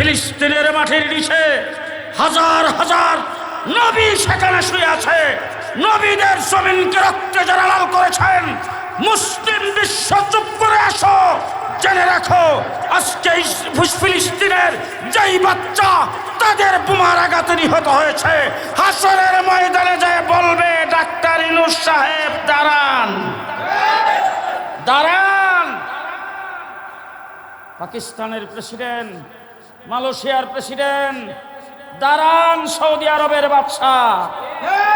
ফিলিস্তিনের মাটির নিচে হাজার হাজার নবী সেখানে শুয়ে আছে। নবীদের জমিনকে রক্তে যারা লাল করেছেন, মুসলিম বিশ্ব চুপ করে আসো জেনে রাখো, আজকে ফিলিস্তিনের যেই বাচ্চা, তাদের বোমার আঘাতে নিহত হয়েছে। হাসরের ময়দানে যায় বলবে, ডাক্তার ইনুস সাহেব, দাঁড়ান। দাঁড়ান। পাকিস্তানের প্রেসিডেন্ট মালয়েশিয়ার প্রেসিডেন্ট, দারান সৌদি আরবের বাদশা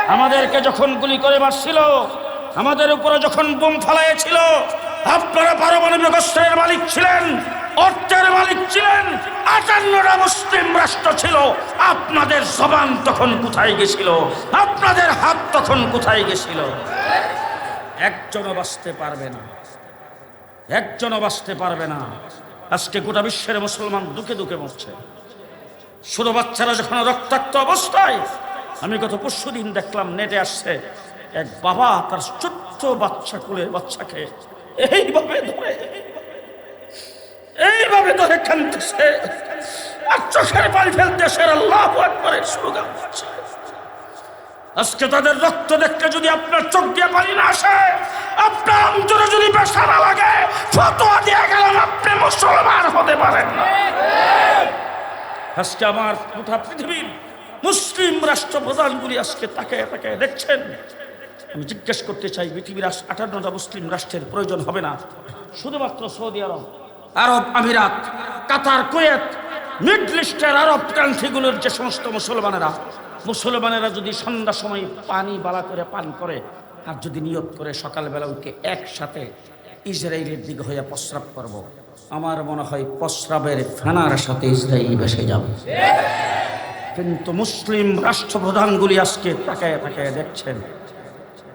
আমাদেরকে যখন গুলি করে মারছিল, আমাদের উপরে যখন বোম ফালাইছিল, আপনারা পারমাণবিক অস্ত্রের মালিক ছিলেন, অর্থের মালিক ছিলেন, আটান্নটা মুসলিম রাষ্ট্র ছিল। আপনাদের জবান তখন কোথায় গেছিল? আপনাদের হাত তখন কোথায় গেছিল? একজনও বাঁচতে পারবে না। একজনও বাঁচতে পারবে না। আজকে গোটা বিশ্বের মুসলমান দুঃখে দুঃখে মরছে। ছোট বাচ্চারা যখন রক্তাক্ত অবস্থায়, আমি গত পরশু দিন দেখলাম নেটে আসছে এক বাবা তার ছোট্ট বাচ্চা কুলের বাচ্চাকে এইভাবে ধরে এইভাবে ধরে কানতেছে আর চোখের পানি ফেলতেছে। আল্লাহ একবারের স্লোগান দিচ্ছে আজকে তাদের রক্ত দেখতে যদি আপনার চোখ দিয়ে পানি না আসে, আপনার অন্তরে যদি না লাগে, ফতোয়া দিয়ে গেলাম আপনি মুসলমান হতে পারেন না। আজকে আমার গোটা পৃথিবীর মুসলিম রাষ্ট্রপ্রধানগুলি আজকে তাকে তাকে দেখছেন। আমি জিজ্ঞেস করতে চাই, পৃথিবীর আটান্নটা মুসলিম রাষ্ট্রের প্রয়োজন হবে না। শুধুমাত্র সৌদি আরব আরব আমিরাত, কাতার, কুয়েত, মিডল ইস্টের আরব কান্ট্রিগুলোর যে সমস্ত মুসলমানেরা মুসলমানেরা যদি সন্ধ্যা সময় পানি বালা করে পান করে, আর যদি নিয়ত করে সকালবেলা উঠে একসাথে ইসরায়েলের দিকে হয়ে প্রস্রাব করব। আমার মনে হয় প্রস্রাবের ফেনার সাথে ইসরায়েল ভেসে যাবে কিন্তু মুসলিম রাষ্ট্রপ্রধানগুলি আজকে তাকায় তাকায় দেখছেন,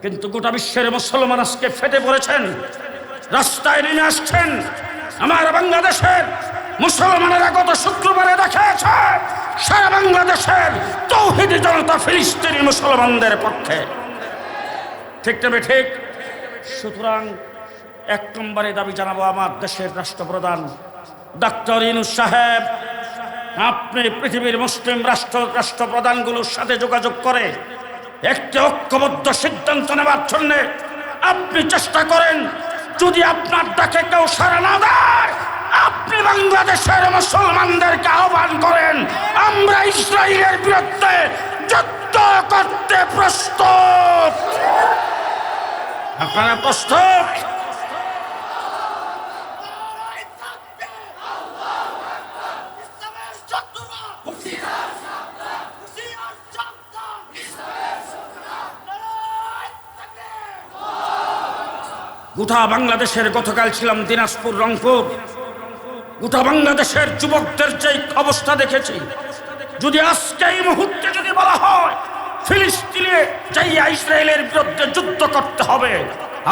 কিন্তু গোটা বিশ্বের মুসলমান আজকে ফেটে পড়েছেন, রাস্তায় নেমে আসছেন, আমার বাংলাদেশের মুসলমানেরা গত শুক্রবারে দেখাচ্ছে সারা বাংলাদেশের তৌহিদি জনতা ফিলিস্তিনি মুসলমানদের পক্ষে। ঠিক তবে ঠিক? সুতরাং এক নম্বরে দাবি জানাব আমার দেশের রাষ্ট্রপ্রধান ডক্টর ইনুস সাহেব, আপনি পৃথিবীর মুসলিম রাষ্ট্র, রাষ্ট্রপ্রধানগুলোর সাথে যোগাযোগ করে একটি ঐক্যবদ্ধ সিদ্ধান্ত নেওয়ার জন্য আপনি চেষ্টা করেন। যদি আপনার ডাকে কেউ সারা না দেয় আপনি বাংলাদেশের মুসলমানদেরকে আহ্বান করেন, আমরা ইসরায়েলের বিরুদ্ধে যুদ্ধ করতে প্রস্তুত। আপনারা প্রস্তুত? গোটা বাংলাদেশের গতকাল ছিলাম দিনাজপুর, রংপুর। গোটা বাংলাদেশের যুবকদের যে অবস্থা দেখেছি, যদি আজকে এই মুহূর্তে যদি বলা হয়, ফিলিস্তিনে যাইয়া ইসরায়েলের বিরুদ্ধে যুদ্ধ করতে হবে,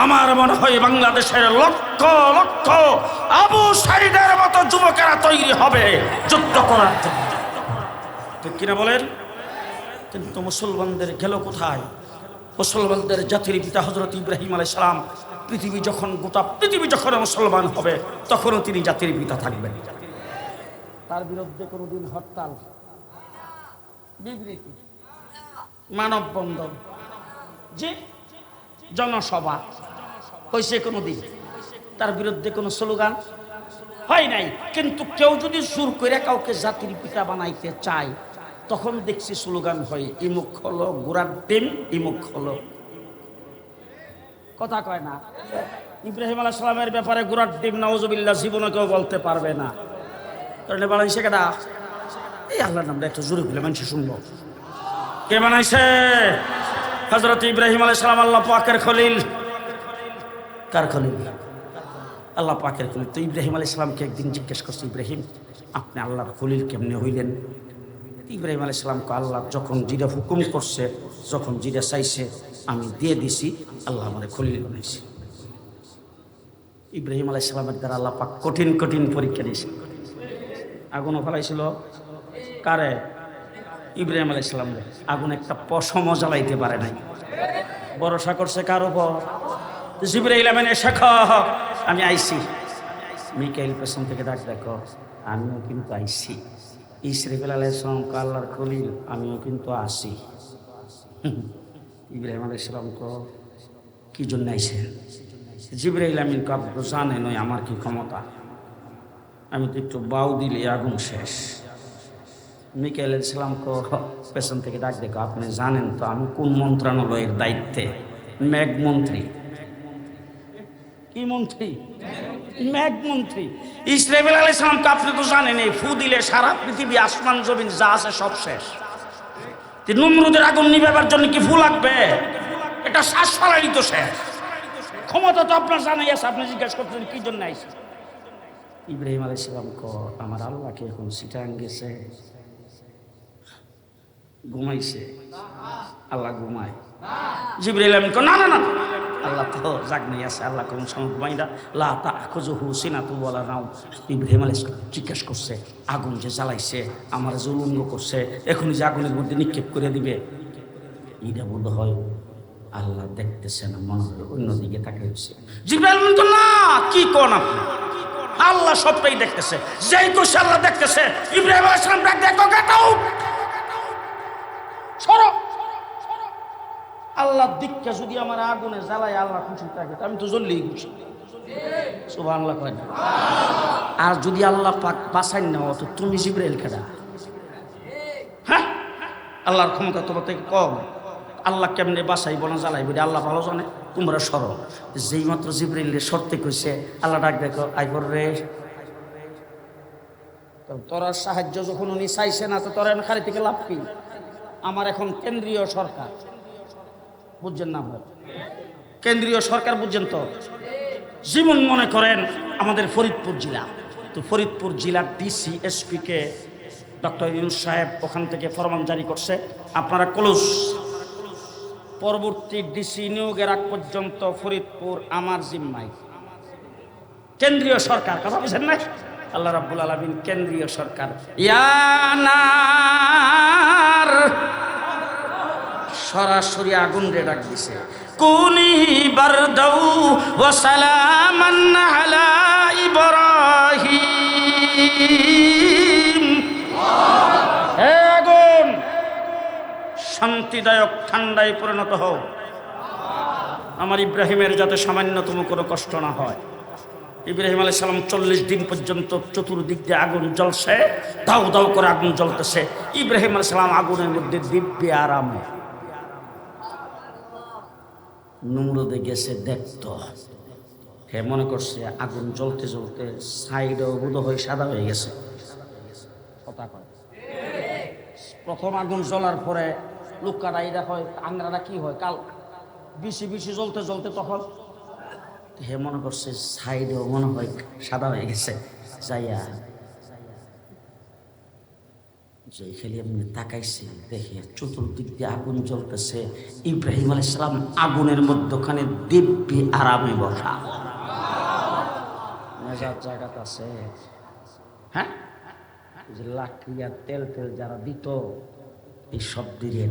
আমার মনে হয় বাংলাদেশের লক্ষ লক্ষ আবু সাইদের মতো যুবকেরা তৈরি হবে যুদ্ধ করার জন্য। ঠিক কিনা বলেন? কিন্তু মুসলমানদের গেল কোথায়? মুসলমানদের জাতির পিতা হজরত ইব্রাহিম আলাই সালাম পৃথিবী যখন, গোটা পৃথিবী যখন মুসলমান হবে, তখনও তিনি জাতির পিতা থাকবেন। তার বিরুদ্ধে কোনোদিন হরতাল, বিবৃতি, মানববন্ধন, যে জনসভা হয়েছে কোনো দিন তার বিরুদ্ধে কোনো স্লোগান হয় নাই। কিন্তু কেউ যদি সুর করে কাউকে জাতির পিতা বানাইতে চায়, তখন দেখছি স্লোগান হয় ইমুখ হলো গুড়ার ডিম ইমুখ হলো কথা কয় না। ইব্রাহিম আলাহ সালামের ব্যাপারে গুড়ার ডিম নওয়াজবিল্লা জীবনে কেউ বলতে পারবে না। তাহলে বানাইছে কেডা? এই আল্লাহর নামটা একটু জোরে বলে, মানুষ শুনব। কে বানাইছে? হজরত ইব্রাহিম আলাহ সালাম, আল্লাহ পাকের খলিল। কার খলিল? আল্লাহ পাকের খলিল। তো ইব্রাহিম আলাহ ইসলামকে একদিন জিজ্ঞেস করছে, ইব্রাহিম, আপনি আল্লাহর খলিল কেমনে হইলেন? ইব্রাহিম আলাহ ইসলামকে আল্লাহ যখন জিরা হুকুম করছে, যখন জিরা চাইছে আমি দিয়ে দিছি, আল্লাহ আমাদের খলিল বানাইছে। ইব্রাহিম আলাহ ইসলামের দ্বারা আল্লাহ পাক কঠিন কঠিন পরীক্ষা দিয়েছে আগুনও ফেলাইছিল। কারে? ইব্রাহিম আলাহ ইসলাম আগুন একটা পশমও জ্বালাইতে পারে নাই। ভরসা করছে কার উপর? জিব্রাইল আমিন শেখ আমি আইছি। মিকাইল পেছন থেকে ডাক, দেখো, আমিও কিন্তু আইছি। ইসরিফিল আলাইসলাম আল্লাহর খলিল, আমিও কিন্তু আসি ইব্রাহিম আলাইসালাম তো কি জন্য আইসেন জিব্রাহিল আমিন তো জানেন, ওই আমার কি ক্ষমতা? আমি তো একটু বাউ দিলে আগুন শেষ। মিকাইল ইসলামকে পেছন থেকে ডাক দেখো আপনি জানেন তো আমি কোন মন্ত্রণালয়ের দায়িত্বে? ম্যাগ মন্ত্রী। কি মন্ত্রী? ম্যাগ ইসলামকে আপনি তো জানেন, এই ফু দিলে সারা পৃথিবী, আসমান, জমিন যা আছে সব শেষ। নমরুদের আগুন নিবেবার জন্য কি ফুল লাগবে? এটা শ্বাস ফলাই তো শেষ ক্ষমতা তো আপনার জানাই আছে, আপনি জিজ্ঞাসা করছেন কি জন্য আইসে ইব্রাহিম আলী সালাম ক আমার আল্লাহকে এখন সিটাং গেছে। ঘুমাইছে। আল্লাহ ঘুমায়। জিবরাইল আমিন না না না আল্লাহ তো জাগনি আছে, আল্লাহ কোন সময় ঘুমাই না। লা তা খুঁজো হুসিনা তু বলা নাও ইব্রাহিম আলাইহিস জিজ্ঞেস করছে, আগুন যে জ্বালাইছে, আমার যে করছে, এখনই যে আগুনের মধ্যে নিক্ষেপ করে দিবে? এইটা বোধ হয় আল্লাহ দেখতেছে না, মনে হয় অন্যদিকে তাকে হচ্ছে জিব্রাইল কো না, কি কোন আপনি? আল্লাহ সবটাই দেখতেছে। যেই কোষে আল্লাহ দেখতেছে। ইব্রাহিম আলাইহিস সালাম ডাক দেখো গেট আল্লাহ দিককে যদি আমার আগুনে জ্বালায় আল্লাহ খুশি থাকে আমি তো জ্বললেই খুশি। আল্লাহ কয় না। আর যদি আল্লাহ পাক বাসাই না তো তুমি জিব্রাইল খেলা হ্যাঁ? আল্লাহর ক্ষমতা তোমার থেকে কম। আল্লাহ কেমনে বাসাইব না জ্বালাইব আল্লাহ ভালো জানে। তোমরা সরো। যেই মাত্র জিব্রাইলের শর্তে কইছে আল্লাহ ডাক দেখো আইবর রে। তোরা সাহায্য যখন উনি চাইছে না, তো তোরা খালি থেকে লাভ কি? আমার এখন কেন্দ্রীয় সরকার। বুঝছেন না ভাই? কেন্দ্রীয় সরকার বুঝছেন তো? যেমন মনে করেন আমাদের ফরিদপুর জেলা। তো ফরিদপুর জেলার ডিসি, এসপিকে ডক্টর ইউনুস সাহেব ওখান থেকে ফরমান জারি করছে। আপনারা ক্লোজ। পরবর্তী ডিসি নিয়োগের আগ পর্যন্ত ফরিদপুর আমার জিম্মাই কেন্দ্রীয় সরকার, কথা বুঝেন না আল্লাহ রাব্বুল আলামিন কেন্দ্রীয় সরকার। ইয়ানার সরাসরি আগুন রে ডাক দিছে। কুনি বারদাউ ওয়া সালামান আলা ইব্রাহিম। হে আগুন, শান্তিদায়ক ঠান্ডায় পরিণত হও। আমার ইব্রাহিমের যাতে সামান্যতম কোনো কষ্ট না হয়। ইব্রাহিম আলাই সালাম চল্লিশ দিন পর্যন্ত চতুর্দিক দিয়ে আগুন জ্বলছে, দাউ দাউ করে আগুন জ্বলতেছে। ইব্রাহিম আলাই সালাম আগুনের মধ্যে দিব্যে আরামে নুমরুদে গেছে, দেখত। হে মনে করছে আগুন জ্বলতে জ্বলতে সাইড বুধ হয়ে, সাদা হয়ে গেছে। কথা কয়। প্রথম আগুন জ্বলার পরে লুকাটা এটা হয় আংরাটা কি হয়? কাল বেশি বেশি জ্বলতে জ্বলতে তখন হে মনে করছে সাইডেও মনে হয় সাদা হয়ে গেছে, যাইয়া যে খেলি এমনি তাকাইছে, দেখে চতুর্দিক দিয়ে আগুন জ্বলতেছে। ইব্রাহিম আলাইহিস সালাম আগুনের মধ্যখানে দিব্যি আরামে বসা। মজার আছে। হ্যাঁ? যে তেল তেল যারা দিত, এই সব দিয়ে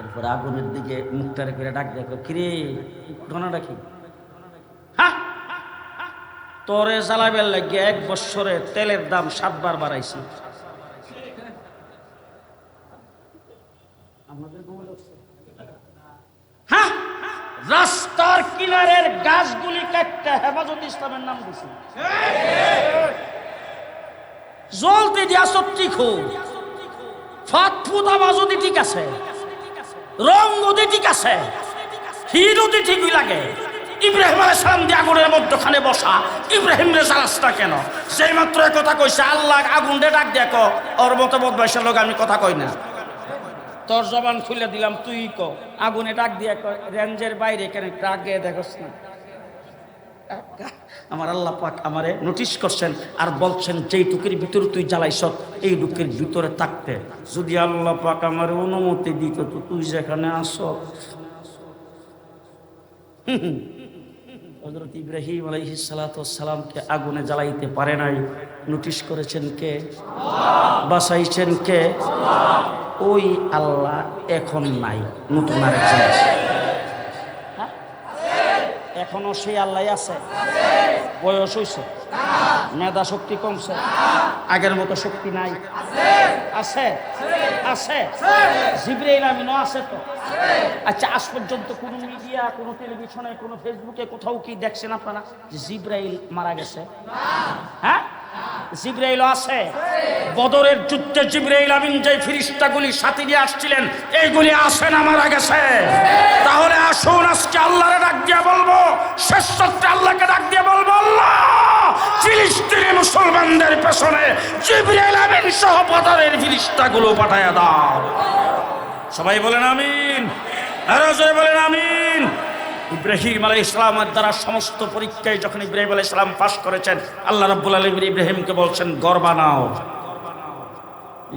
এরপর আগুনের দিকে মুখটারে করে ডাক দেখো কিরে ঘটনাটা কি? হ্যাঁ তোরে জ্বালাবের লাগে এক বছরে তেলের দাম সাতবার বাড়াইছি। রাস্তার কিনারের গাছগুলি কাটতে হেফাজত ইসলামের নাম দিছি। জলতে দিয়া সত্যি খুব ফাত বাজতি ঠিক আছে রং নদী ঠিক আছে হিরোদি ঠিকই লাগে। ইব্রাহিম আলাই সালাম দিয়ে আগুনের মধ্যখানে বসা। ইব্রাহিম রে জানাসটা কেন? সেই মাত্র কথা কইছে, আল্লাহ আগুন দে ডাক দেখো ওর মতো বদমাইশের লোক আমি কথা কই না। তোর জবান খুলে দিলাম, তুই ক। আগুনে ডাক দিয়ে রেঞ্জের বাইরে কেন ডাক দিয়ে দেখোস না। আমার আল্লাহ পাক আমারে নোটিশ করছেন আর বলছেন, যেই টুকের ভিতরে তুই জ্বালাইছ, এই টুকের ভিতরে থাকতে যদি আল্লাহ পাক আমার অনুমতি দিত, তো তুই যেখানে আস হজরত ইব্রাহিম আলহি সালাতামকে আগুনে জ্বালাইতে পারে নাই নোটিশ করেছেন কে বাসাইছেন কে ওই আল্লাহ এখন নাই, নতুন। হ্যাঁ? এখনও সেই আল্লাহ আছে। বয়স হয়েছে মেধা শক্তি কমছে। আগের মতো শক্তি নাই। আছে? আছে? জিব্রাইল আমিনও আছে তো। আচ্ছা আজ পর্যন্ত কোনো মিডিয়া, কোনো টেলিভিশনে, কোনো ফেসবুকে কোথাও কি দেখছেন আপনারা জিব্রাইল মারা গেছে? হ্যাঁ? জিব্রাইল আছে। বদরের যুদ্ধে জিব্রাইল আমিন যে ফিরিস্তাগুলি সাথে নিয়ে আসছিলেন এইগুলি আছে আমার মারা গেছে। তাহলে আসুন, আজকে আল্লাহরে ডাক দিয়ে বলব, শেষ সত্যি আল্লাহকে ডাক দিয়ে বলব, আল্লাহ! ফিলিস্তিনি মুসলমানদের পেছনে জিব্রাইল আমিন সহ বদরের ফিরিস্তাগুলো পাঠায় দাও। সবাই বলেন আমিন। আরও জোরে বলেন আমিন। ইব্রাহিম আলাই ইসলামের দ্বারা সমস্ত পরীক্ষায় যখন ইব্রাহিম আলাই ইসলাম পাশ করেছেন, আল্লাহ রাব্বুল আলম ইব্রাহিমকে বলছেন, গড় বানাও।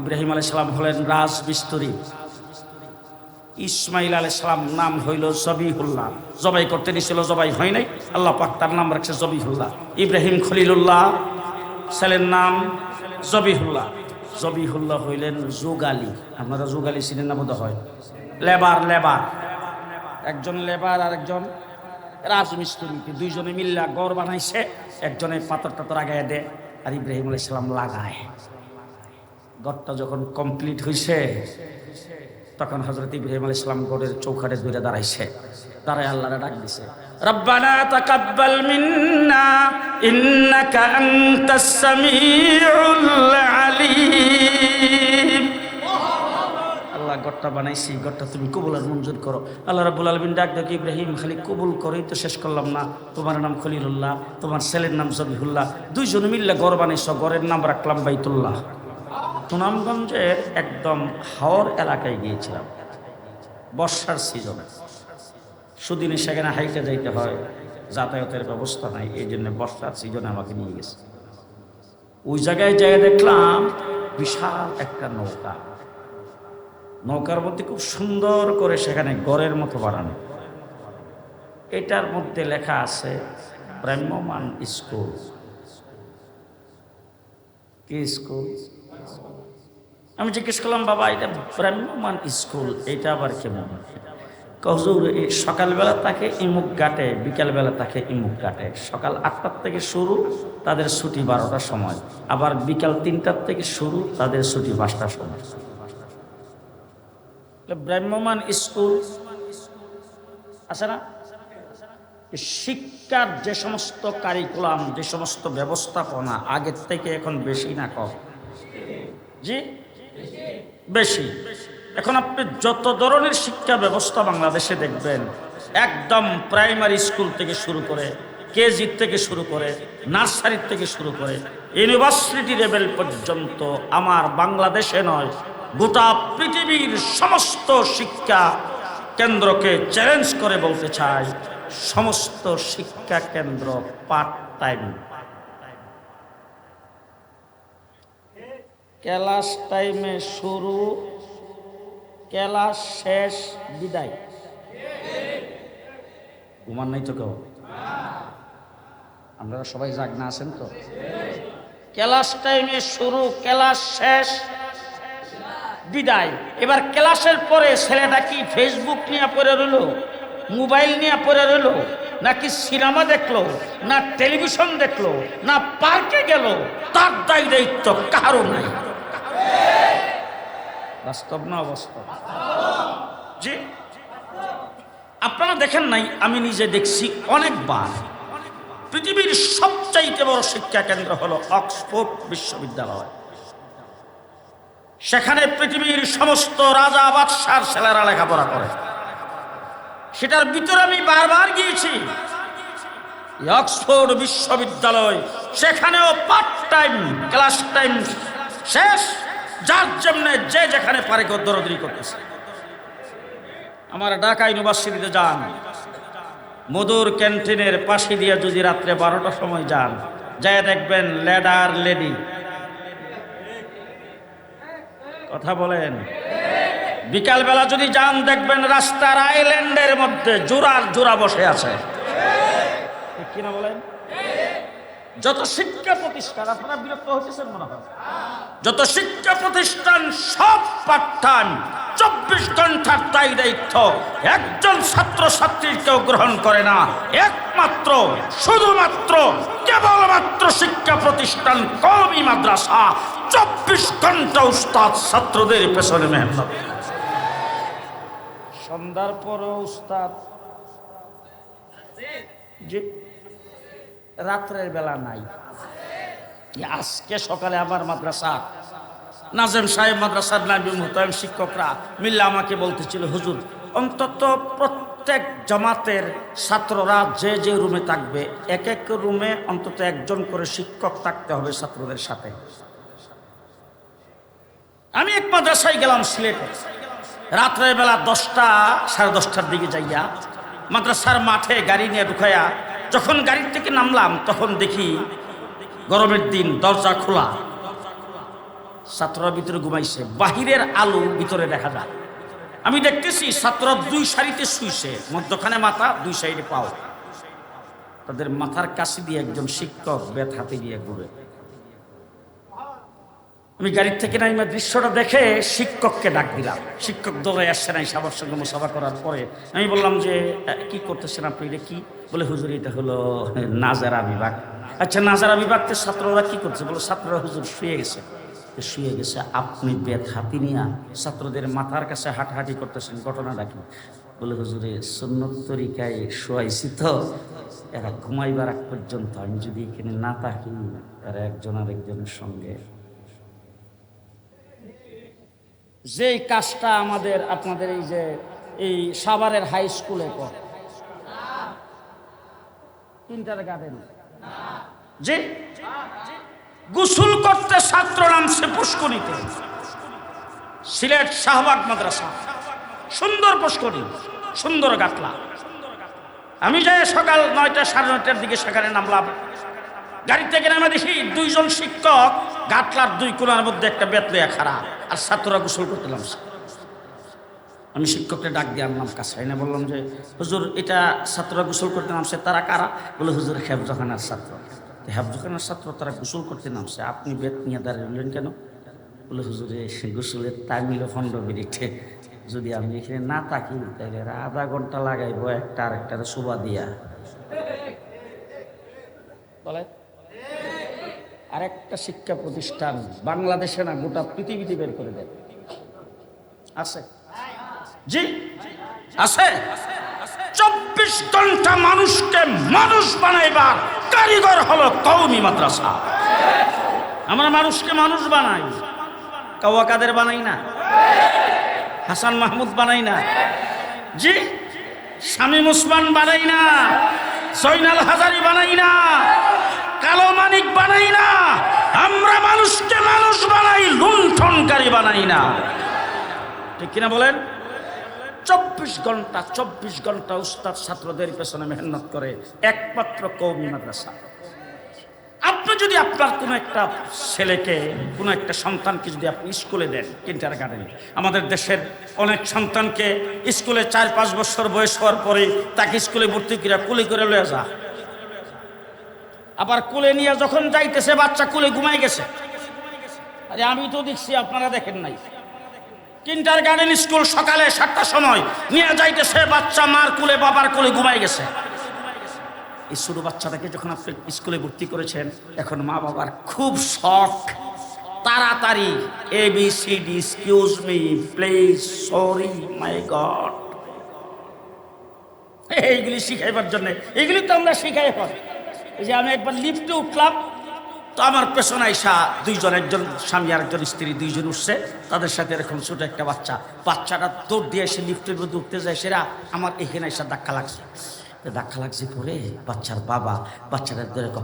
ইব্রাহিম আলাই ইসলাম হলেন রাজ বিস্তরি ইসমাইল আলাই সালাম নাম হইল জবিহুল্লাহ। জবাই করতে দিছিল, জবাই হয় নাই। আল্লাহ পাক তার নাম রাখছে জবিহুল্লাহ। ইব্রাহিম খলিলুল্লাহ, ছেলের নাম জবিহুল্লাহ। জবিহুল্লাহ হইলেন যুগালি। আপনারা যুগালি চিনেন না বোধ হয় লেবার লেবার। একজন লেবার আর একজন রাজমিস্ত্রি দুইজনে মিল্লা গড় বানাইছে, একজনে পাথর টাতর আগায় দেয় আর ইব্রাহিম আলাই সালাম লাগায়। গড়টা যখন কমপ্লিট হয়েছে তখন হজরত ইব্রাহিম আলাইহিস সালাম গড়ের চৌখাটে দূরে দাঁড়াইছে। দাঁড়ায় আল্লাহরে ডাক দিছে আলিম। আল্লাহ গড়টা বানাইছি গড়টা তুমি কবুল আর মঞ্জুর করো। আল্লাহ রাব্বুল আলামিন ডাক দেখি ইব্রাহিম, খালি কবুল করেই তো শেষ করলাম না। তোমার নাম খলিলুল্লাহ, তোমার ছেলের নাম জবিহুল্লাহ। দুইজন মিললে গড় বানাইছ গড়ের নাম রাখলাম বাইতুল্লাহ। সুনামগঞ্জের একদম হাওর এলাকায় গিয়েছিলাম, বর্ষার সিজনে। সুদিনে সেখানে হাইটে যাইতে হয়, যাতায়াতের ব্যবস্থা নাই, এই জন্য বর্ষার সিজনে আমাকে নিয়ে গেছে। ওই জায়গায় যেয়ে দেখলাম বিশাল একটা নৌকা। নৌকার মধ্যে খুব সুন্দর করে সেখানে গড়ের মতো বানানো। এটার মধ্যে লেখা আছে ব্রাহ্মমান স্কুল। কি স্কুল? আমি জিজ্ঞেস করলাম, বাবা, এটা ব্রাহ্মমান স্কুল, এটা আবার কেমন? কজুর এই সকালবেলা তাকে ইমুক গাটে বিকালবেলা তাকে ইমুক গাটে সকাল আটটার থেকে শুরু, তাদের ছুটি বারোটার সময়। আবার বিকাল তিনটার থেকে শুরু, তাদের ছুটি পাঁচটার সময়। ব্রাহ্মমান স্কুল। আছে না? শিক্ষার যে সমস্ত কারিকুলাম যে সমস্ত ব্যবস্থাপনা, আগের থেকে এখন বেশি না কম? জি? বেশি। এখন আপনি যত ধরনের শিক্ষা ব্যবস্থা বাংলাদেশে দেখবেন, একদম প্রাইমারি স্কুল থেকে শুরু করে কেজি থেকে শুরু করে নার্সারির থেকে শুরু করে ইউনিভার্সিটি লেভেল পর্যন্ত আমার বাংলাদেশে নয় গোটা পৃথিবীর সমস্ত শিক্ষা কেন্দ্রকে চ্যালেঞ্জ করে বলতে চাই, সমস্ত শিক্ষা কেন্দ্র পার্ট টাইম ক্লাস টাইমে শুরু, ক্লাস শেষ, বিদায়। ঘুমান নাই তো কেউ? আপনারা সবাই জাগনা আছেন তো? ক্লাস টাইমে শুরু, ক্লাস শেষ বিদায়। এবার ক্লাসের পরে ছেলেটা কি ফেসবুক নিয়ে পড়ে রইল? মোবাইল নিয়ে পড়ে রইল? নাকি সিনেমা দেখল? না টেলিভিশন দেখল? না পার্কে গেল? তার দায় দায়িত্ব কারও নাই। বাস্তব না অবাস্তব? জি আপনারা দেখেন নাই, আমি নিজে দেখছি অনেকবার। পৃথিবীর সবচাইতে বড় শিক্ষা কেন্দ্র হলো অক্সফোর্ড বিশ্ববিদ্যালয়। সেখানে পৃথিবীর সমস্ত রাজা বাদশার ছেলেরা লেখাপড়া করে। সেটার ভিতরে আমি বারবার গিয়েছি। অক্সফোর্ড বিশ্ববিদ্যালয়, সেখানেও পার্ট টাইম ক্লাস টাইম শেষ। যার জন্য যে যেখানে পারে দরদরি করতেছে। আমার ঢাকা ইউনিভার্সিটিতে যান। মধুর ক্যান্টিনের পাশে দিয়ে যদি রাত্রে বারোটার সময় যান যায় দেখবেন লেডার লেডি। কথা বলেন। বিকালবেলা যদি যান, দেখবেন রাস্তার আইল্যান্ডের মধ্যে জোড়ার জোড়া বসে আছে। কিনা বলেন? যত শিক্ষা প্রতিষ্ঠান, আপনারা বিরক্ত হতেছেন মনে হয়। যত শিক্ষা প্রতিষ্ঠান, সব পাঠ্যান চব্বিশ ঘণ্টার তাই দায়িত্ব। একজন ছাত্র ছাত্রীর কেউ গ্রহণ করে না। একমাত্র, শুধুমাত্র, কেবলমাত্র শিক্ষা প্রতিষ্ঠান কমি মাদ্রাসা। চব্বিশ ঘণ্টা উস্তাদ ছাত্রদের পেছনে মেহনত। সন্ধ্যার পরও উস্তাদ। রাত্রের বেলা নাই। আজকে সকালে আমার মাদ্রাসা নাজেম সাহেব মাদ্রাসার নাবি মোহতাম শিক্ষকরা মিল্লা আমাকে বলতেছিল, হুজুর, অন্তত প্রত্যেক জামাতের ছাত্ররা যে যে রুমে থাকবে, এক এক রুমে অন্তত একজন করে শিক্ষক থাকতে হবে ছাত্রদের সাথে। আমি এক মাদ্রাসায় গেলাম সিলেটে। রাত্রের বেলা দশটা, সাড়ে দশটার দিকে যাইয়া মাদ্রাসার মাঠে গাড়ি নিয়ে ঢুকাইয়া যখন গাড়ির থেকে নামলাম, তখন দেখি গরমের দিন দরজা খোলা। ছাত্ররা ভিতরে ঘুমাইছে। বাহিরের আলো ভিতরে দেখা যায়। আমি দেখতেছি ছাত্ররা দুই সারিতে শুইছে। মধ্যখানে মাথা, দুই সাইডে পাও। তাদের মাথার কাছে দিয়ে একজন শিক্ষক বেত হাতে দিয়ে ঘুরে। আমি গাড়ির থেকে নাইমা দৃশ্যটা দেখে শিক্ষককে ডাক দিলাম। শিক্ষক দৌড়ে আসছে নাই সবার সঙ্গে মোসাফা করার পরে আমি বললাম যে কি করতেছেন আপনি এটা কি? বলে, হুজুর, এটা হলো নাজারা বিভাগ। আচ্ছা নাজারা বিভাগের ছাত্ররা কি করছে? বলে, ছাত্ররা হুজুর শুয়ে গেছে। শুয়ে গেছে, আপনি বেত হাতি নিয়ে ছাত্রদের মাথার কাছে হাঁটাহাঁটি করতেছেন, ঘটনাটা কি? বলে, হুজুরে, সুন্নত তরিকায় শোয়াইছি তো, এরা ঘুমাইবার আগ পর্যন্ত আমি যদি এখানে না থাকি এরা একজন আরেকজনের সঙ্গে যেই কাজটা আমাদের, আপনাদের এই যে, এই সাভারের হাই স্কুলে করে। তিনটার গার্ডেন যে গোসল করতে ছাত্র নামছে পুষ্করিতে। সিলেট শাহবাগ মাদ্রাসা। সুন্দর পুষ্করি, সুন্দর গাতলা। আমি যাই সকাল নয়টা সাড়ে নয়টার দিকে সেখানে নামলাম। গাড়ি থেকে নামে দেখি দুইজন শিক্ষক গাটলার দুই কোনার মধ্যে একটা বেতলিয়া খাড়া, আর ছাত্ররা গোসল করতে নামছে। আমি শিক্ষককে ডাক দিয়ে আনলাম কাছে। এনে বললাম যে, হুজুর, এটা ছাত্ররা গোসল করতে নামছে, তারা কারা? বলে, হুজুর হেফজখানার ছাত্র। তো হেফজখানার ছাত্র তারা গোসল করতে নামছে, আপনি বেত নিয়ে দাঁড়িয়ে রইলেন কেন? বলে, হুজুরে গোসলের তামিল ফন্ড বেরিঠে যদি আমি এখানে না থাকি তাহলে আধা ঘণ্টা লাগাইবো একটা আরেকটারে শোভা দিয়া। বলে আরেকটা শিক্ষা প্রতিষ্ঠান বাংলাদেশে না, গোটা পৃথিবীতে বের করে দেন। আছে? জি, আছে। চব্বিশ ঘণ্টা মানুষকে মানুষ বানাইবার কারিগর হলো কৌমি মাদ্রাসা। আমরা মানুষকে মানুষ বানাই। কাওয়া কাদের বানাই না? হাসান মাহমুদ বানাই না? জি? শামীম উসমান বানাই না? জৈনাল হাজারি বানাই না? কালো মানিক বানাই না? আমরা মানুষকে মানুষ বানাই, লুণ্ঠনকারী বানাই না। ঠিক কিনা বলেন? চব্বিশ ঘণ্টা চব্বিশ ঘণ্টা উস্তাদ ছাত্রদের পেছনে মেহনত করে। একমাত্র কৌমি মাদ্রাসা। আপনি যদি আপনার কোনো একটা ছেলেকে, কোনো একটা সন্তানকে যদি আপনি স্কুলে দেন কিন্টার গার্ডেনে আমাদের দেশের অনেক সন্তানকে স্কুলে চার, পাঁচ বছর বয়স হওয়ার পরে তাকে স্কুলে ভর্তি করে কুলি করে লয়ে যা। আবার কুলে নিয়ে যখন যাইতেছে, বাচ্চা কুলে ঘুমাই গেছে। আরে আমি তো দেখছি, আপনারা দেখেন নাই। কিন্টার গার্ডেন স্কুল সকালে সাতটার সময়। নিয়ে যাইতেছে বাচ্চা মার কুলে, বাবার কুলে ঘুমাই গেছে। এই ছোট বাচ্চাটাকে যখন আপনি স্কুলে ভর্তি করেছেন, এখন মা বাবার খুব শখ। তাড়াতাড়ি A B C D excuse me please sorry my god এইগুলি শিখাইবার জন্য। এইগুলি তো আমরা শিখাই হয় যে আমি একবার লিফটে উঠলাম তো আমার পেছনে আইসা দুইজন, একজন স্বামী আর একজন স্ত্রী দুইজন উঠছে। তাদের সাথে এরকম ছোট একটা বাচ্চা। বাচ্চাটা দৌড় দিয়ে এসে লিফটের মধ্যে উঠতে যায়, সেরা আমার এখানে এসে ধাক্কা লাগছে। ধাক্কা লাগছে পরে বাচ্চার বাবা, বাচ্চাটা এরকম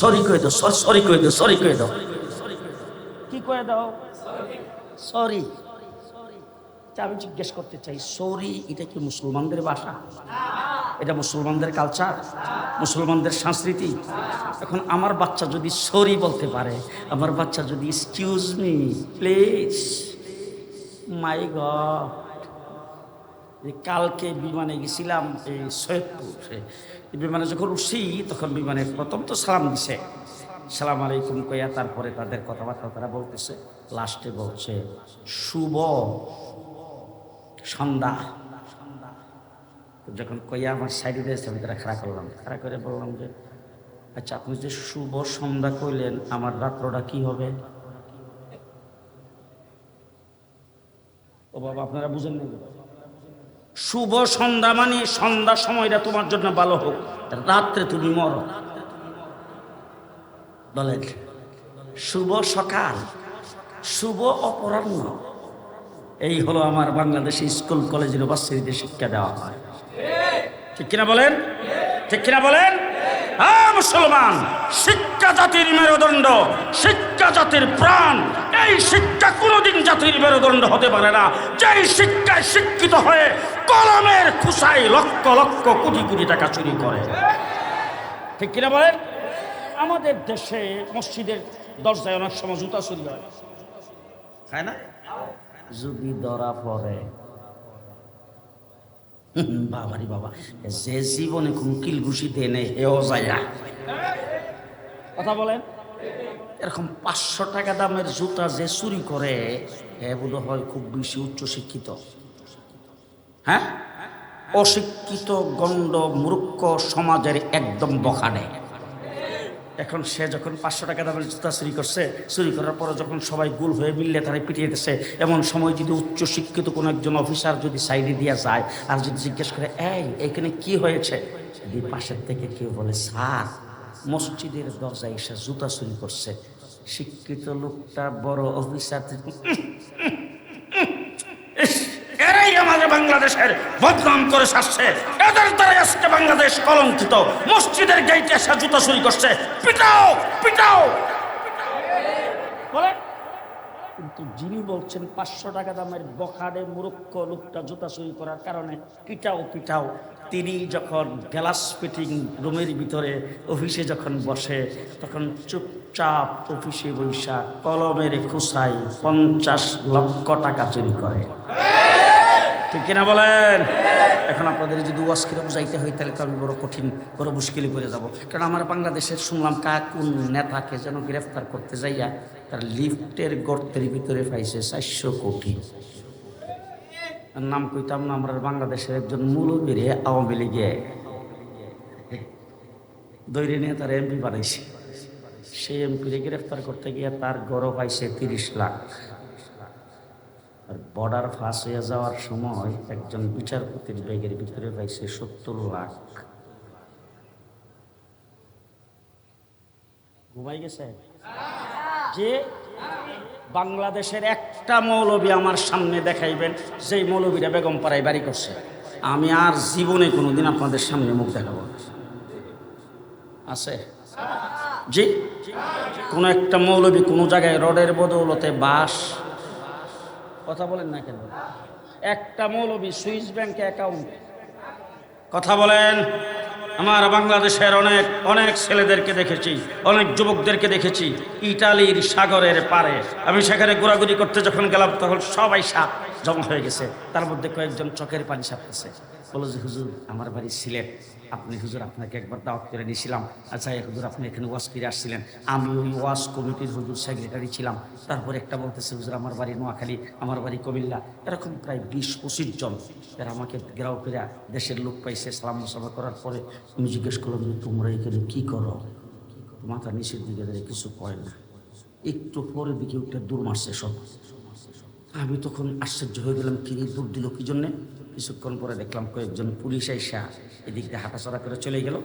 সরি করে দাও সরি করে দাও, সরি করে দাও। কি করে দাও? সরি আমি জিজ্ঞেস করতে চাই, সরি, এটা কি মুসলমানদের ভাষা? এটা মুসলমানদের কালচার মুসলমানদের সংস্কৃতি। এখন আমার বাচ্চা যদি সরি বলতে পারে, আমার বাচ্চা যদি excuse me please my god কালকে বিমানে গেছিলাম এই সৈয়দপুর বিমানে যখন উঠছি, তখন বিমানে প্রথম তো সালাম দিছে। সালাম আলাইকুম কইয়া তারপরে তাদের কথাবার্তা তারা বলতেছে। লাস্টে বলছে, শুভ সন্ধ্যা। যখন কইয়া আমার সাইডে দিয়েছে আমি তারা খাড়া করলাম। খাড়া করে বললাম যে আচ্ছা আপনি যে শুভ সন্ধ্যা কইলেন, আমার রাত্রটা কি হবে? ও বাবা, আপনারা বুঝেন না শুভ সন্ধ্যা মানে সন্ধ্যা সময়টা তোমার জন্য ভালো হোক, রাত্রে তুমি মরো। বলেন শুভ সকাল, শুভ অপরাহ্ন। এই হলো আমার বাংলাদেশে স্কুল, কলেজ, ইউনিভার্সিটিতে শিক্ষা দেওয়া হয়। ঠিক কিনা বলেন? ঠিক কিনা বলেন? হ্যাঁ মুসলমান শিক্ষা জাতির মেরুদণ্ড শিক্ষা জাতির প্রাণ এই শিক্ষা কোনোদিন জাতির মেরুদণ্ড হতে পারে না। যেই শিক্ষায় শিক্ষিত হয়ে কলমের খুশাই লক্ষ লক্ষ কোটি কোটি টাকা চুরি করে। ঠিক কিনা বলেন? আমাদের দেশে মসজিদের দরজায় অনেক সময় জুতা চুরি হয়। তাই না? যদি ধরা পড়ে। বাবারি বাবা, যে জীবনে কুঙ্কিল কিল ঘুষি দেয় নেই হেও যায় কথা বলেন? এরকম পাঁচশো টাকা দামের জুতা যে চুরি করে বোধ হয় খুব বেশি উচ্চ শিক্ষিত হ্যাঁ? অশিক্ষিত গণ্ড মূর্খ সমাজের একদম বখানে এখন সে যখন পাঁচশো টাকা দামের জুতা চুরি করছে, চুরি করার পরে যখন সবাই গুল হয়ে মিললে তারা পিটিয়ে দিচ্ছে এমন সময় যদি উচ্চ শিক্ষিত কোনো একজন অফিসার যদি সাইডে দিয়ে যায় আর যদি জিজ্ঞেস করে, এই, এখানে কি হয়েছে? যদি পাশের থেকে কেউ বলে, স্যার, মসজিদের দরজায় এসে জুতা চুরি করছে। শিক্ষিত লোকটা বড় অফিসার বাংলাদেশের বদনাম করে সারছে। এদের দ্বারাই আজকে বাংলাদেশ কলঙ্কিত। মসজিদের গেইটে এসে জুতা চুরি করছে। পিটাও পিটাও। কিন্তু যিনি বলছেন পাঁচশো টাকা দামের মুরক্ষ লোকটা জুতা চুরি করার কারণে পিটাও পিটাও, তিনি যখন গ্লাস ফিটিং রুমের ভিতরে অফিসে যখন বসে, তখন চুপচাপ অফিসে বৈশা কলমের খুসাই পঞ্চাশ লক্ষ টাকা চুরি করে। ঠিক কিনা বলেন? এখন আপনাদের যদি ওয়াজ করে বুঝাইতে হয়, তাহলে তো আমি বড় কঠিন, বড় মুশকিলে পড়ে যাব। কারণ আমার বাংলাদেশের শুনলাম কা কোন নেতাকে যেন গ্রেফতার করতে যাইয়া তার লিফটের গর্তের ভিতরে পাইছে চারশো কোটি। নাম কইতাম না, আমরা বাংলাদেশের একজন মূলবীরে আওয়ামী লীগে। দৈরে নিয়ে তার এমপি বানাইছে। সেই এমপিরে গ্রেফতার করতে গিয়ে তার গড় পাইছে তিরিশ লাখ। আর বর্ডার ফাঁস হয়ে যাওয়ার সময় একজন বিচারপতির ব্যাগের ভিতরে পাইছে সত্তর লাখ। ঘুমাই গেছে? যে বাংলাদেশের একটা মৌলবি আমার সামনে দেখাইবেন, যেই মৌলবীরা বেগম পাড়ায় বাড়ি করছে। আমি আর জীবনে কোনোদিন আপনাদের সামনে মুখ দেখাবো। আছে? জি? কোনো একটা মৌলবী কোনো জায়গায় রডের বদৌলতে বাস কথা বলেন না কেন? একটা মৌলবী সুইস ব্যাংকে অ্যাকাউন্ট। কথা বলেন, আমার বাংলাদেশের অনেক অনেক ছেলেদেরকে দেখেছি, অনেক যুবকদেরকে দেখেছি, ইটালির সাগরের পারে আমি সেখানে ঘোরাঘুরি করতে যখন গেলাম, তখন সবাই সাপ জমা হয়ে গেছে। তার মধ্যে কয়েকজন চোখের পানি সাপতেছে। বলো যে, হুজুর, আমার বাড়ি সিলেট। আপনি হুজুর, আপনাকে একবার দাওয়াত করে নিয়েছিলাম। আচ্ছা হুজুর, আপনি এখানে ওয়াশ ফিরে আসছিলেন। আমি ওই ওয়াশ কমিটির হুজুর সেক্রেটারি ছিলাম। তারপর একটা বলতেছে, হুজুর, আমার বাড়ি নোয়াখালী, আমার বাড়ি কুমিল্লা। এরকম প্রায় বিশ পঁচিশ জন এরা আমাকে গ্রাও করে দেশের লোক পাইছে, সালাম মুসাফা করার পরে আমি জিজ্ঞেস করলাম যে তোমরা এখানে কী করো? মাথা নিচের দিকে কিছু কয় না। একটু পরে দিকে উঠে দূর মারছে সব। আমি তখন আশ্চর্য হয়ে গেলাম কিরে দূর দিল কি জন্যে? কিছুক্ষণ পরে দেখলাম কয়েকজন পুলিশ আইসা এদিক দিয়ে হাঁটাচড়া করে চলে গেল।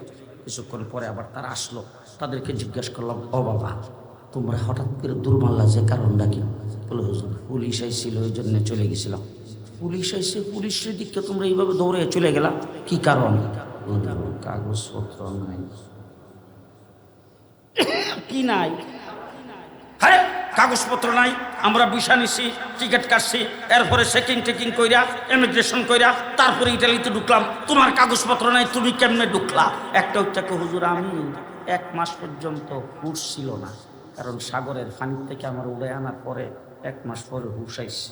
কিছুক্ষণ পরে আবার তারা আসলো। তাদেরকে জিজ্ঞেস করলাম, ও বাবা, তোমরা হঠাৎ করে দূর মারলা, যে কারণটা কি? পুলিশ আইছিল, ওই জন্য চলে গেছিলাম। পুলিশ আইসে পুলিশের দিককে তোমরা এইভাবে দৌড়ে চলে গেলা? কি কারণ? কাগজপত্র নাই। কি নাই? কাগজপত্র নাই আমরা ভিসা নিছি টিকিট কাটছি এরপরে চেকিং টেকিং কইরা ইমিগ্রেশন কইরা তারপরে ইটালিতে ঢুকলাম। তোমার কাগজপত্র নাই তুমি কেমনে ঢুকলা? একটা উচ্চাকে হুজুর আমি এক মাস পর্যন্ত হুশ ছিল না কারণ সাগরের ফানির থেকে আমার উড়ে আনার পরে এক মাস পরে হুশ আইছি।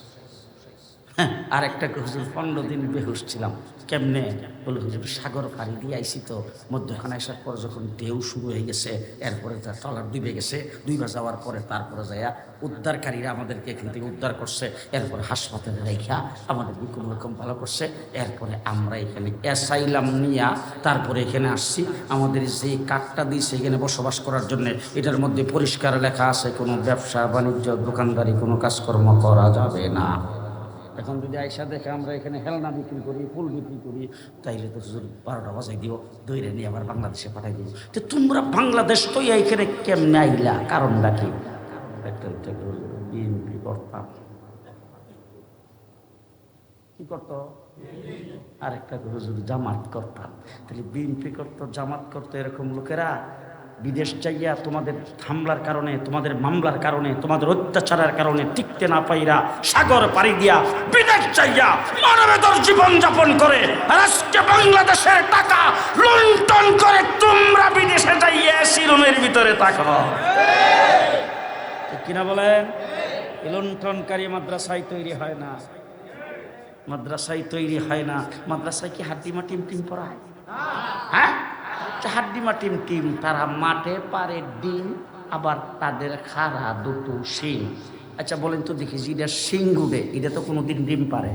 হ্যাঁ, আর একটা হুজুর পনেরো দিন বেহুশ ছিলাম। কেমনে? বলে হুজুর সাগর পাড়ি দিয়ে আইসি তো, মধ্যখানে আসার পর যখন ঢেউ শুরু হয়ে গেছে, এরপরে তার টলার ডুবে গেছে দুইবার যাওয়ার পরে তারপরে যাইয়া উদ্ধারকারীরা আমাদেরকে এখান থেকে উদ্ধার করছে, এরপরে হাসপাতালে রেখা আমাদেরকে কোনো রকম ভালো করছে, এরপরে আমরা এখানে অ্যাসাইলাম নিয়া তারপরে এখানে আসছি। আমাদের যে কার্ডটা দিয়েছে এখানে বসবাস করার জন্য, এটার মধ্যে পরিষ্কার লেখা আছে, কোনো ব্যবসা, বাণিজ্য, দোকানদারি, কোনো কাজকর্ম করা যাবে না। এখন যদি আয়সা দেখে আমরা এখানে হেলনা বিক্রি করি, ফুল বিক্রি করি, তাইলে তো হুজুর বারোটা বাজাই দিও দইরে নিয়ে আবার বাংলাদেশে পাঠাই দিব। তো তোমরা বাংলাদেশ তো এইখানে কেমনে আইলা? কারণটা কি? একটা বিএনপি করতাম কি করতো? আরেকটা হুজুর জামাত করতাম তাহলে বিএনপি করতো, জামাত করতো এরকম লোকেরা বিদেশ যাইয়া তোমাদের হামলার কারণে, তোমাদের মামলার কারণে, তোমাদের অত্যাচারের কারণে টিকতে না পাইরা সাগর পাড়ি দিয়া বিদেশ যাইয়া মানবেতর জীবন যাপন করে আজকে বাংলাদেশের টাকা লুণ্ঠন করে তোমরা বিদেশে যাইয়া শিরমের ভিতরে ঠিক কিনা বলেন? লুণ্ঠনকারী মাদ্রাসায় তৈরি হয় না। মাদ্রাসায় তৈরি হয় না। মাদ্রাসায় কি হাড্ডিমা টিম টিম পড়ায়? হ্যাঁ? হাড্ডিমা টিম টিম তারা মাঠে পারে ডিম, আবার তাদের খাড়া দুটো শিং। আচ্ছা বলেন তো দেখি যেটা শিং গুড়ে এটা তো কোনো দিন ডিম পারে।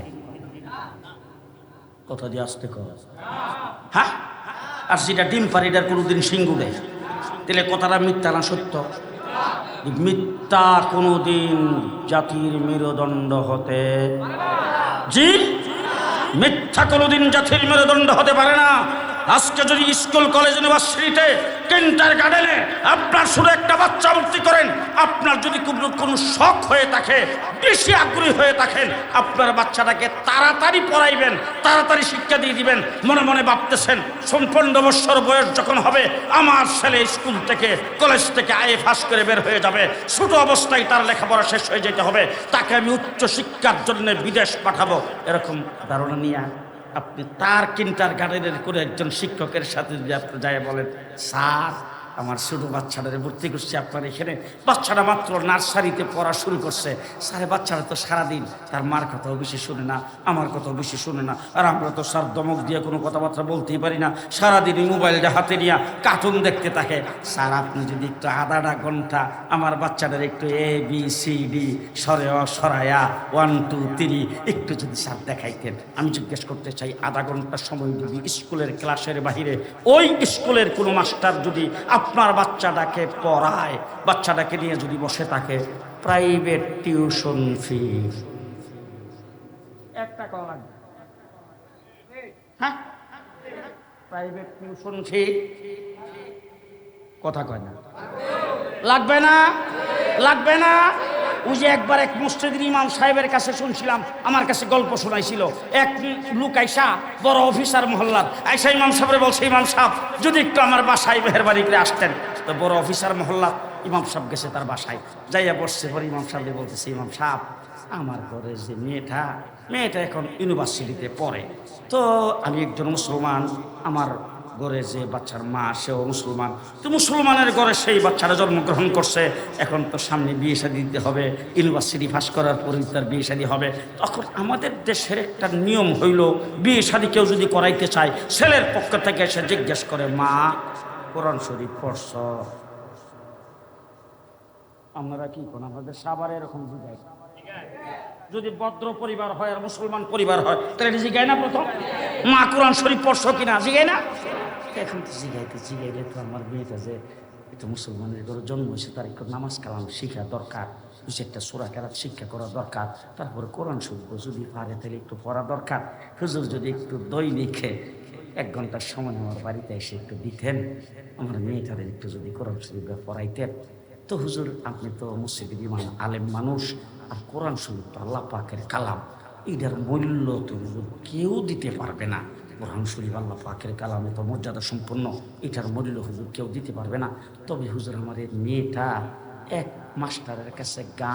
কথা দিয়ে আসতে হ্যাঁ? আর যেটা ডিম পারে, এটার কোনো দিন শিং গুড়ে। তাহলে কথাটা মিথ্যা না সত্য? মিথ্যা কোনোদিন জাতির মেরুদণ্ড হতে জি মিথ্যা কোনোদিন জাতির মেরুদণ্ড হতে পারে না। আজকে যদি স্কুল, কলেজ, ইউনিভার্সিটিতে কিন্টার গার্ডেনে আপনার শুধু একটা বাচ্চা ভর্তি করেন, আপনার যদি কোনো কোনো শখ হয়ে থাকে, বেশি আগ্রহী হয়ে থাকেন, আপনার বাচ্চাটাকে তাড়াতাড়ি পড়াইবেন, তাড়াতাড়ি শিক্ষা দিয়ে দিবেন, মনে মনে ভাবতেছেন, সম্পন্ন বৎসর বয়স যখন হবে, আমার ছেলে স্কুল থেকে, কলেজ থেকে আয়ে ফাঁস করে বের হয়ে যাবে, ছোট অবস্থায় তার লেখাপড়া শেষ হয়ে যেতে হবে, তাকে আমি উচ্চ শিক্ষার জন্য বিদেশ পাঠাবো, এরকম ধারণা নিয়ে আপনি তার কিন্টার গার্ডেনের করে একজন শিক্ষকের সাথে যদি আপনি যায় বলেন স্যার আমার ছোটো বাচ্চাটারে ভর্তি করছি আপনার এখানে। বাচ্চাটা মাত্র নার্সারিতে পড়া শুরু করছে। স্যারে বাচ্চারা তো সারাদিন তার মার কথাও বেশি শুনে না, আমার কথাও বেশি শুনে না। আর আমরা তো স্যার দমক দিয়ে কোনো কথাবার্তা বলতেই পারি না। সারাদিন মোবাইলটা হাতে নিয়ে কার্টুন দেখতে থাকে। স্যার, আপনি যদি একটু আধাটা ঘণ্টা আমার বাচ্চাদের একটু এ বি সি ডি সরে সরায়া ওয়ান টু থ্রি একটু যদি স্যার দেখাইতেন। আমি জিজ্ঞেস করতে চাই, আধা ঘণ্টা সময় যদি স্কুলের ক্লাসের বাহিরে, ওই স্কুলের কোনো মাস্টার যদি আপনার বাচ্চাটাকে পড়ায় বাচ্চাটাকে নিয়ে যদি বসে থাকে প্রাইভেট টিউশন ফি একটা হ্যাঁ? প্রাইভেট টিউশন ফি কথা কয় না। লাগবে না? লাগবে না? ওই যে একবার এক মসজিদের ইমাম সাহেবের কাছে শুনছিলাম, আমার কাছে গল্প শোনাইছিল। এক লোক আইসা, বড় অফিসার মহল্লার, আইসা ইমাম সাহেবের বলছে, ইমাম সাহেব, যদি একটু আমার বাসায় মেহরবানি করে আসতেন। তো বড় অফিসার মহল্লা ইমাম সাহেব গেছে তার বাসায়। যাইয়া বসছে, পরে ইমাম সাহেব বলতেছে, ইমাম সাহেব, আমার ঘরে যে মেয়েটা মেয়েটা এখন ইউনিভার্সিটিতে পড়ে। তো আমি একজন মুসলমান, আমার ঘরে যে বাচ্চার মা সেও মুসলমান। তো মুসলমানের ঘরে সেই বাচ্চারা জন্মগ্রহণ করছে। এখন তো সামনে বিয়ে শাদী দিতে হবে। ইউনিভার্সিটি পাস করার পরে তার বিয়ে শাদী হবে। তখন আমাদের দেশের একটা নিয়ম হইল, বিয়ে শাদী কেউ যদি করাইতে চায়, ছেলের পক্ষ থেকে এসে জিজ্ঞেস করে, মা, কোরআন শরীফ পড়ছ? আপনারা কি কোন আমাদের সাবার এরকম বুঝাই যদি ভদ্র পরিবার হয় আর মুসলমান পরিবার হয়, তাহলে জিগায় না প্রথম? মা, কোরআন শরীফ পড়ছ কিনা? জিগায় না? এখন তো জিগাইতে জিগাইলে তো আমার মেয়েটা যে একটু মুসলমানের ঘরে জন্ম হয়েছে, তার একটু নামাজ কালাম শিখা দরকার, দু একটা সোরা কেরাত শিক্ষা করা দরকার, তারপরে কোরআন শরীফ যদি পারে তাহলে একটু পড়া দরকার। হুজুর যদি একটু লিখে এক ঘণ্টার সময় আমার বাড়িতে এসে একটু দিতেন, আমার মেয়েটাদের একটু যদি কোরআন শরীফ পড়াইতেন। তো হুজুর, আপনি তো মসজিদের ইমান আলেম মানুষ, আর কোরআন শরীফ তো আল্লাহ পাকের কালাম এটার মূল্য তো হুজুর কেউ দিতে পারবে না। কোরআন শরীফ আল্লাহ পাকের কালামে তো মর্যাদা সম্পন্ন। এটার মূল্য হুজুর কেউ দিতে পারবে না। তবে হুজুর আমার মেয়েটা এক মাস্টারের কাছে গান